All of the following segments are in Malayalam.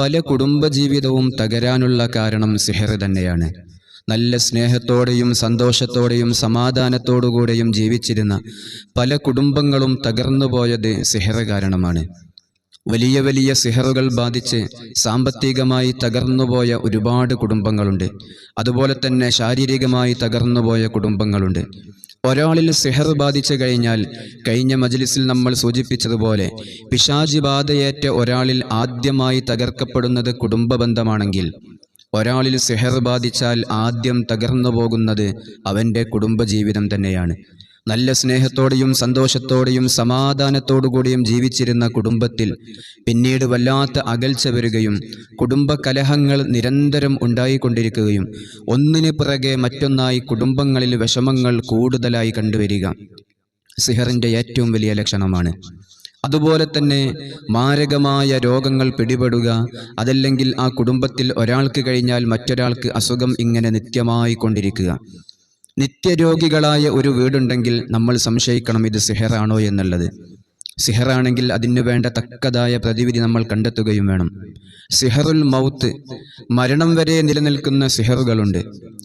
പല കുടുംബജീവിതവും തകരാനുള്ള കാരണം സിഹർ തന്നെയാണ്. നല്ല സ്നേഹത്തോടെയും സന്തോഷത്തോടെയും സമാധാനത്തോടുകൂടെയും ജീവിച്ചിരുന്ന പല കുടുംബങ്ങളും തകർന്നുപോയത് സിഹർ കാരണമാണ്. വലിയ വലിയ സിഹറുകൾ ബാധിച്ച് സാമ്പത്തികമായി തകർന്നുപോയ ഒരുപാട് കുടുംബങ്ങളുണ്ട്. അതുപോലെ തന്നെ ശാരീരികമായി തകർന്നുപോയ കുടുംബങ്ങളുണ്ട്. ഒരാളിൽ സിഹർ ബാധിച്ചു കഴിഞ്ഞാൽ കഴിഞ്ഞ മജ്ലിസിൽ നമ്മൾ സൂചിപ്പിച്ചതുപോലെ പിശാജി ബാധയേറ്റ ഒരാളിൽ ആദ്യമായി തകർക്കപ്പെടുന്നത് കുടുംബ ബന്ധമാണെങ്കിൽ ഒരാളിൽ സിഹർ ബാധിച്ചാൽ ആദ്യം തകർന്നു പോകുന്നത് അവന്റെ കുടുംബജീവിതം തന്നെയാണ്. നല്ല സ്നേഹത്തോടെയും സന്തോഷത്തോടെയും സമാധാനത്തോടുകൂടിയും ജീവിച്ചിരുന്ന കുടുംബത്തിൽ പിന്നീട് വല്ലാത്ത അകൽച്ച വരികയും കുടുംബ കലഹങ്ങൾ നിരന്തരം ഉണ്ടായിക്കൊണ്ടിരിക്കുകയും ഒന്നിന് പിറകെ മറ്റൊന്നായി കുടുംബങ്ങളിൽ വിഷമങ്ങൾ കൂടുതലായി കണ്ടുവരിക. സിഹറിന്റെ ഏറ്റവും വലിയ ലക്ഷണമാണ്. അതുപോലെ തന്നെ മാരകമായ രോഗങ്ങൾ പിടിപെടുക അതല്ലെങ്കിൽ ആ കുടുംബത്തിൽ ഒരാൾക്ക് കഴിഞ്ഞാൽ മറ്റൊരാൾക്ക് അസുഖം ഇങ്ങനെ നിത്യമായി കൊണ്ടിരിക്കുക നിത്യരോഗികളായ ഒരു വീടുണ്ടെങ്കിൽ നമ്മൾ സംശയിക്കണം ഇത് സിഹറാണോ എന്നുള്ളത്. സിഹറാണെങ്കിൽ അതിന് വേണ്ട തക്കതായ പ്രതിവിധി നമ്മൾ കണ്ടെത്തുകയും വേണം. സിഹറുൽ മൗത്ത് മരണം വരെ നിലനിൽക്കുന്ന സിഹറുകളുണ്ട്.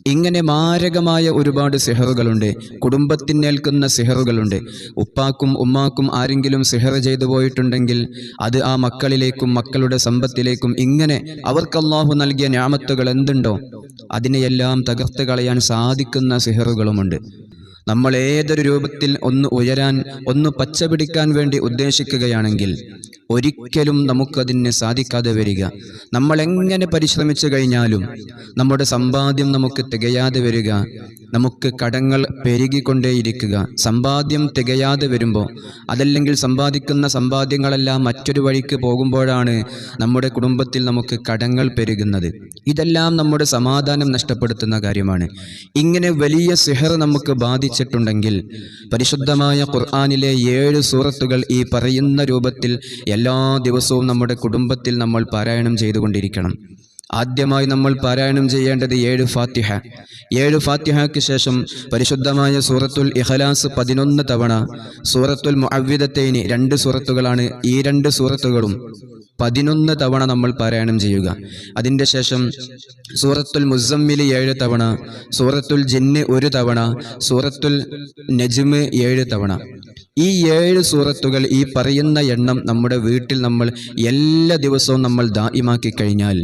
ഇങ്ങനെ മാരകമായ ഒരുപാട് സിഹറുകളുണ്ട്. കുടുംബത്തിനേൽക്കുന്ന സിഹറുകളുണ്ട്. ഉപ്പാക്കും ഉമ്മാക്കും ആരെങ്കിലും സിഹർ ചെയ്തു പോയിട്ടുണ്ടെങ്കിൽ അത് ആ മക്കളിലേക്കും മക്കളുടെ സമ്പത്തിലേക്കും ഇങ്ങനെ അവർക്ക് നൽകിയ ഞാമത്തുകൾ എന്തുണ്ടോ? അതിനെയെല്ലാം തകർത്ത് കളയാൻ സാധിക്കുന്ന സിഹറുകളുമുണ്ട്. നമ്മൾ ഏതൊരു രൂപത്തിൽ ഒന്ന് ഉയരാൻ ഒന്ന് പച്ചപിടിക്കാൻ വേണ്ടി ഉദ്ദേശിക്കുകയാണെങ്കിൽ ഒരിക്കലും നമുക്കതിന് സാധിക്കാതെ വരിക. നമ്മൾ എങ്ങനെ പരിശ്രമിച്ചു കഴിഞ്ഞാലും നമ്മുടെ സമ്പാദ്യം നമുക്ക് തികയാതെ വരിക. നമുക്ക് കടങ്ങൾ പെരുകിക്കൊണ്ടേയിരിക്കുക. സമ്പാദ്യം തികയാതെ വരുമ്പോൾ അതല്ലെങ്കിൽ സമ്പാദിക്കുന്ന സമ്പാദ്യങ്ങളെല്ലാം മറ്റൊരു വഴിക്ക് പോകുമ്പോഴാണ് നമ്മുടെ കുടുംബത്തിൽ നമുക്ക് കടങ്ങൾ പെരുകുന്നത്. ഇതെല്ലാം നമ്മുടെ സമാധാനം നഷ്ടപ്പെടുത്തുന്ന കാര്യമാണ്. ഇങ്ങനെ വലിയ സിഹർ നമുക്ക് ബാധിച്ചിട്ടുണ്ടെങ്കിൽ പരിശുദ്ധമായ ഖുർആാനിലെ ഏഴ് സൂറത്തുകൾ ഈ പറയുന്ന രൂപത്തിൽ എല്ലാ ദിവസവും നമ്മുടെ കുടുംബത്തിൽ നമ്മൾ പാരായണം ചെയ്തുകൊണ്ടിരിക്കണം. ആദ്യമായി നമ്മൾ പാരായണം ചെയ്യേണ്ടത് ഏഴ് ഫാത്തിഹ. ഏഴ് ഫാത്തിഹയ്ക്ക് ശേഷം പരിശുദ്ധമായ സൂറത്തുൽ ഇഖലാസ് പതിനൊന്ന് തവണ സൂറത്തുൽ മുഅവ്വിദത്തൈനി രണ്ട് സൂറത്തുകളാണ് ഈ രണ്ട് സൂറത്തുകളും പതിനൊന്ന് തവണ നമ്മൾ പാരായണം ചെയ്യുക. അതിന്റെ ശേഷം സൂറത്തുൽ മുസമ്മിൽ ഏഴ് തവണ സൂറത്തുൽ ജിന്ന് ഒരു തവണ സൂറത്തുൽ നജ്മ് ഏഴ് തവണ. ഈ ഏഴ് സൂറത്തുകൾ ഈ പറയുന്ന എണ്ണം നമ്മുടെ വീട്ടിൽ നമ്മൾ എല്ലാ ദിവസവും നമ്മൾ ദായിമാക്കി കഴിഞ്ഞാൽ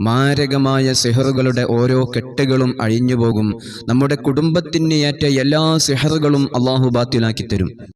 മാരകമായ സിഹറുകളുടെ ഓരോ കെട്ടുകളും അഴിഞ്ഞുപോകും. നമ്മുടെ കുടുംബത്തിന് ഏറ്റ എല്ലാ സിഹറുകളും അള്ളാഹു ബാത്തിലാക്കി തരും